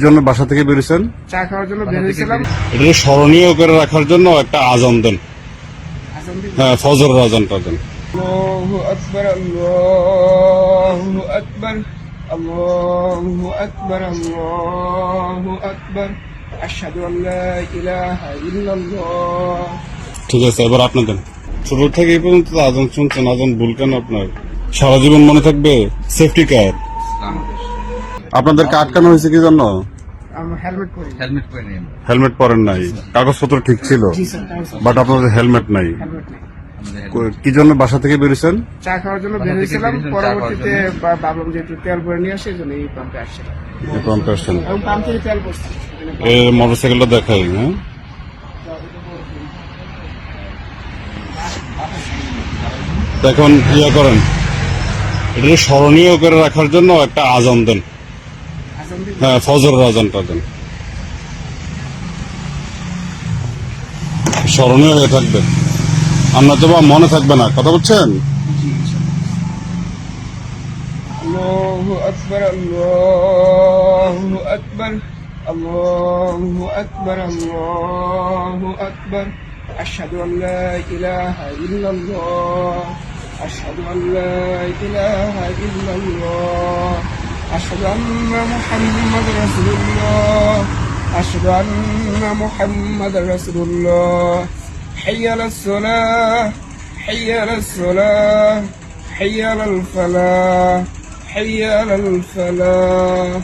জন্য বাসা থেকে বেরিয়েছেন চা খাওয়ার জন্য বেরিয়েছিলাম স্মরণীয় করে রাখার জন্য একটা আজান দেন। হ্যাঁ ফজর আজানটা দেন। আল্লাহু আকবার আল্লাহু আকবার আল্লাহু আকবার আল্লাহু আকবার। আশহাদু আল ইলাহা ইল্লাল্লাহ। ঠিক আছে এবার আপনি দেন। ছোট থেকে এই পর্যন্ত আজান শুনছেন আজান ভুল কেন আপনার? সারা জীবন মনে থাকবে সেফটি কার আপনাদেরকে আটকানো হয়েছে কি জন্য? হেলমেট পরেন নাই। কাগজপত্র ঠিক ছিল জি স্যার তাই স্যার বাট আপনাদের হেলমেট নাই। হেলমেট নেই। আমাদের কো- জন্য বাসা থেকে বেরিয়েছেন? চা খাওয়ার জন্য বেরিয়েছিলাম পরবর্তীতে ভাবলাম যে একটু তেল ভরে নিয়ে আসি এই জন্য এই পাম্পে আসছিলাম। এই পাম্পে আসছেন। এবং পাম্প থেকে তেল পড়ছি এই মোটরসাইকেলটা দেখাই হ্যাঁ? এখন ইয়া করেন। এটা স্মরণীয় করে রাখার জন্য একটা আজান দেন। হ্যাঁ ফজর আজানটা দেন স্মরণীয় হয়ে থাকবে আমরা তো বা মনে থাকবে না কথা বলছেন الله أكبر الله أكبر الله أكبر الله أكبر أشهد أن لا إله إلا الله أشهد أن لا إله إلا الله أشهد أن محمد رسول الله. أشهد أن محمد رسول الله. حي على الصلاة. حي على الصلاة. حي على الفلاح. حي على الفلاح.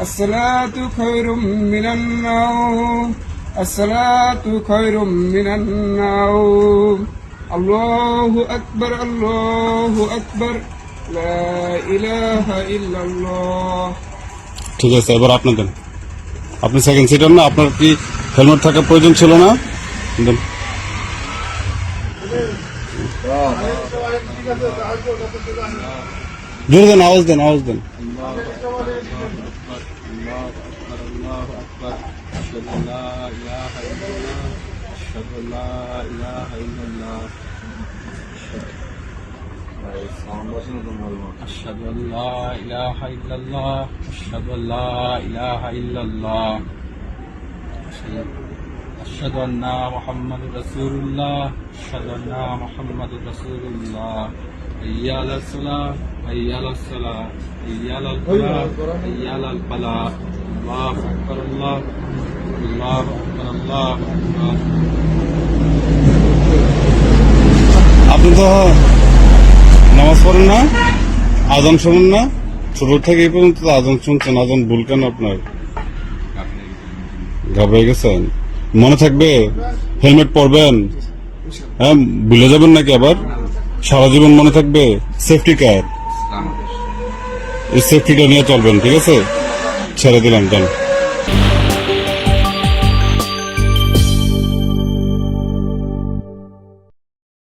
الصلاة خير من النوم. الصلاة خير من النوم. الله أكبر الله أكبر. لا إله إلا الله ঠিক আছে এবার আপনি দেন আপনি সেকেন্ড সিটার না আপনার কি হেলমেট থাকার প্রয়োজন ছিল না দেন জোরে দেন আওয়াজ দেন আওয়াজ দেন أشهد أن لا إله إلا الله أشهد أن لا إله إلا الله. أشهد أن محمد رسول الله أشهد أن محمد رسول الله حي على الصلاة حي على الصلاة. حي على الفلاح حي على الفلاح الله أكبر الله الله أكبر الله أكبر. عبد الله নামাজ পড়েন না, আজান শোনেন না। ছোট থেকে এই পর্যন্ত আজান শুনছেন, আজান ভুল কেন আপনার? ঘাবড়ে গেছেন। মনে থাকবে, হেলমেট পরবেন। হ্যাঁ ভুলে যাবেন নাকি আবার? সারা জীবন মনে থাকবে সেফটি কার এই সেফটিটা নিয়ে চলবেন, ঠিক আছে? ছেড়ে দিলাম যান